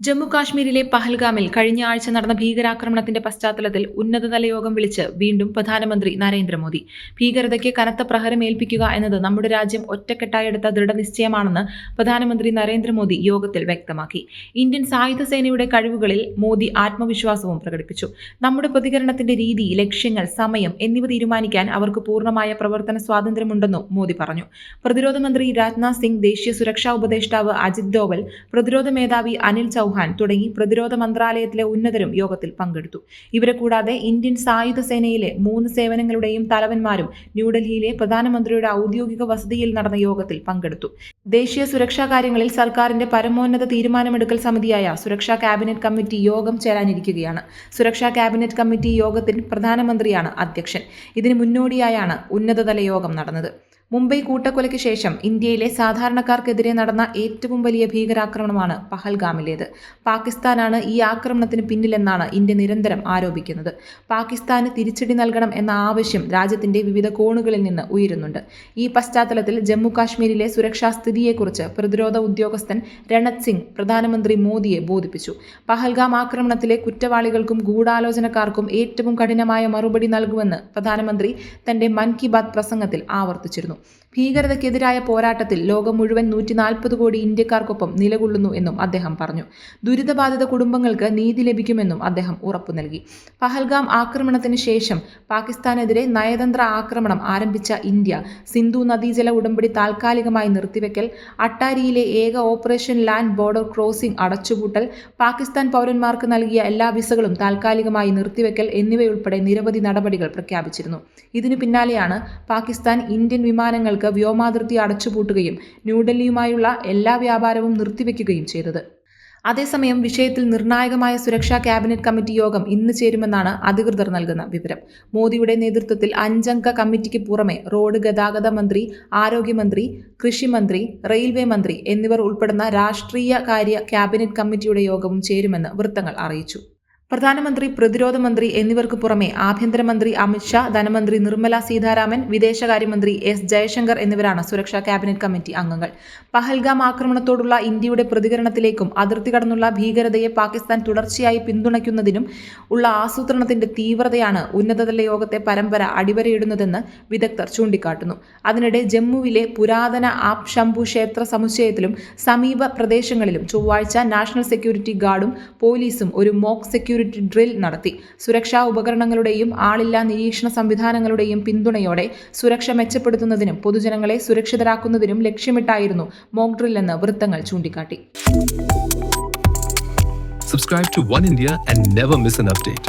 ജമ്മു കാശ്മീരിലെ പഹൽഗാമിൽ കഴിഞ്ഞ ആഴ്ച നടന്ന ഭീകരാക്രമണത്തിന്റെ പശ്ചാത്തലത്തിൽ ഉന്നതതല യോഗം വിളിച്ച് വീണ്ടും പ്രധാനമന്ത്രി നരേന്ദ്രമോദി. ഭീകരതയ്ക്ക് കനത്ത പ്രഹരം ഏൽപ്പിക്കുക എന്നത് നമ്മുടെ രാജ്യം ഒറ്റക്കെട്ടായെടുത്ത ദൃഢനിശ്ചയമാണെന്ന് പ്രധാനമന്ത്രി നരേന്ദ്രമോദി യോഗത്തിൽ വ്യക്തമാക്കി. ഇന്ത്യൻ സായുധ സേനയുടെ കഴിവുകളിൽ മോദി ആത്മവിശ്വാസവും പ്രകടിപ്പിച്ചു. നമ്മുടെ പ്രതികരണത്തിന്റെ രീതി ലക്ഷ്യങ്ങൾ സമയം എന്നിവ തീരുമാനിക്കാൻ അവർക്ക് പൂർണമായ പ്രവർത്തന സ്വാതന്ത്ര്യമുണ്ടെന്നും മോദി പറഞ്ഞു. പ്രതിരോധ മന്ത്രി രാജ്നാഥ് സിംഗ് ദേശീയ സുരക്ഷാ ഉപദേഷ്ടാവ് അജിത് ഡോവൽ പ്രതിരോധ മേധാവി അനിൽ ചൌഹാൻ തുടങ്ങി പ്രതിരോധ മന്ത്രാലയത്തിലെ ഉന്നതരും യോഗത്തിൽ പങ്കെടുത്തു. ഇവരെ കൂടാതെ ഇന്ത്യൻ സായുധ സേനയിലെ മൂന്ന് സേവനങ്ങളുടെയും തലവന്മാരും ന്യൂഡൽഹിയിലെ പ്രധാനമന്ത്രിയുടെ ഔദ്യോഗിക വസതിയിൽ നടന്ന യോഗത്തിൽ പങ്കെടുത്തു. ദേശീയ സുരക്ഷാ കാര്യങ്ങളിൽ സർക്കാരിന്റെ പരമോന്നത തീരുമാനമെടുക്കൽ സമിതിയായ സുരക്ഷാ ക്യാബിനറ്റ് കമ്മിറ്റി യോഗം ചേരാനിരിക്കുകയാണ്. സുരക്ഷാ ക്യാബിനറ്റ് കമ്മിറ്റി യോഗത്തിൽ പ്രധാനമന്ത്രിയാണ് അധ്യക്ഷൻ. ഇതിന് മുന്നോടിയായാണ് ഉന്നതതല യോഗം നടന്നത്. മുംബൈ കൂട്ടക്കൊലയ്ക്ക് ശേഷം ഇന്ത്യയിലെ സാധാരണക്കാർക്കെതിരെ നടന്ന ഏറ്റവും വലിയ ഭീകരാക്രമണമാണ് പഹൽഗാമിലേത്. പാകിസ്ഥാനാണ് ഈ ആക്രമണത്തിന് പിന്നിലെന്നാണ് ഇന്ത്യ നിരന്തരം ആരോപിക്കുന്നത്. പാകിസ്ഥാന് തിരിച്ചടി നൽകണം എന്ന ആവശ്യം രാജ്യത്തിന്റെ വിവിധ കോണുകളിൽ നിന്ന് ഉയരുന്നുണ്ട്. ഈ പശ്ചാത്തലത്തിൽ ജമ്മു കാശ്മീരിലെ സുരക്ഷാ സ്ഥിതിയെക്കുറിച്ച് പ്രതിരോധ ഉദ്യോഗസ്ഥൻ രണത് സിംഗ് പ്രധാനമന്ത്രി മോദിയെ ബോധിപ്പിച്ചു. പഹൽഗാം ആക്രമണത്തിലെ കുറ്റവാളികൾക്കും ഗൂഢാലോചനക്കാർക്കും ഏറ്റവും കഠിനമായ മറുപടി നൽകുമെന്ന് പ്രധാനമന്ത്രി തന്റെ മൻ കി ബാത് പ്രസംഗത്തിൽ ആവർത്തിച്ചിരുന്നു. ഭീകരതയ്ക്കെതിരായ പോരാട്ടത്തിൽ ലോകം മുഴുവൻ നൂറ്റി കോടി ഇന്ത്യക്കാർക്കൊപ്പം നിലകൊള്ളുന്നു എന്നും അദ്ദേഹം പറഞ്ഞു. ദുരിതബാധിത കുടുംബങ്ങൾക്ക് നീതി ലഭിക്കുമെന്നും അദ്ദേഹം ഉറപ്പു നൽകി. പഹൽഗാം ആക്രമണത്തിന് ശേഷം പാകിസ്ഥാനെതിരെ നയതന്ത്ര ആക്രമണം ആരംഭിച്ച ഇന്ത്യ സിന്ധു നദീജല ഉടമ്പടി താൽക്കാലികമായി നിർത്തിവെക്കൽ അട്ടാരിയിലെ ഏക ഓപ്പറേഷൻ ലാൻഡ് ബോർഡർ ക്രോസിംഗ് അടച്ചുപൂട്ടൽ പാകിസ്ഥാൻ പൗരന്മാർക്ക് നൽകിയ എല്ലാ വിസകളും താൽക്കാലികമായി നിർത്തിവെക്കൽ എന്നിവയുൾപ്പെടെ നിരവധി നടപടികൾ പ്രഖ്യാപിച്ചിരുന്നു. ഇതിനു പിന്നാലെയാണ് പാകിസ്ഥാൻ ഇന്ത്യൻ വിമാനങ്ങൾക്ക് വ്യോമാതിർത്തി അടച്ചുപൂട്ടുകയും ന്യൂഡൽഹിയുമായുള്ള എല്ലാ വ്യാപാരവും നിർത്തിവെക്കുകയും ചെയ്തത്. അതേസമയം വിഷയത്തിൽ നിർണായകമായ സുരക്ഷാ ക്യാബിനറ്റ് കമ്മിറ്റി യോഗം ഇന്ന് ചേരുമെന്നാണ് അധികൃതർ നൽകുന്ന വിവരം. മോദിയുടെ നേതൃത്വത്തിൽ അഞ്ചംഗ കമ്മിറ്റിക്ക് പുറമെ റോഡ് ഗതാഗത മന്ത്രി ആരോഗ്യമന്ത്രി കൃഷിമന്ത്രി റെയിൽവേ മന്ത്രി എന്നിവർ ഉൾപ്പെടുന്ന രാഷ്ട്രീയ കാര്യ ക്യാബിനറ്റ് കമ്മിറ്റിയുടെ യോഗവും ചേരുമെന്ന് വൃത്തങ്ങൾ അറിയിച്ചു. പ്രധാനമന്ത്രി പ്രതിരോധ മന്ത്രി എന്നിവർക്ക് പുറമെ ആഭ്യന്തരമന്ത്രി അമിത്ഷാ ധനമന്ത്രി നിർമ്മല സീതാരാമൻ വിദേശകാര്യമന്ത്രി എസ് ജയശങ്കർ എന്നിവരാണ് സുരക്ഷാ ക്യാബിനറ്റ് കമ്മിറ്റി അംഗങ്ങൾ. പഹൽഗാം ആക്രമണത്തോടുള്ള ഇന്ത്യയുടെ പ്രതികരണത്തിലേക്കും അതിർത്തി കടന്നുള്ള ഭീകരതയെ പാകിസ്ഥാൻ തുടർച്ചയായി പിന്തുണയ്ക്കുന്നതിനും ഉള്ള ആസൂത്രണത്തിന്റെ തീവ്രതയാണ് ഉന്നതതല യോഗത്തെ പരമ്പര അടിവരയിടുന്നതെന്ന് വിദഗ്ധർ ചൂണ്ടിക്കാട്ടുന്നു. അതിനിടെ ജമ്മുവിലെ പുരാതന ആപ് ശംഭു ക്ഷേത്ര സമുച്ചയത്തിലും സമീപ പ്രദേശങ്ങളിലും ചൊവ്വാഴ്ച നാഷണൽ സെക്യൂരിറ്റി ഗാർഡും പോലീസും ഒരു മോക്ക് സെക്യൂരിറ്റി ഡ്രിൽ നടത്തി സുരക്ഷാ ഉപകരണങ്ങളുടെയും ആളില്ലാ നിരീക്ഷണ സംവിധാനങ്ങളുടെയും പിന്തുണയോടെ സുരക്ഷ മെച്ചപ്പെടുത്തുന്നതിനും പൊതുജനങ്ങളെ സുരക്ഷിതരാക്കുന്നതിനും ലക്ഷ്യമിട്ടായിരുന്നു മോക് എന്ന് വൃത്തങ്ങൾ ചൂണ്ടിക്കാട്ടി Subscribe to One India and never miss an update.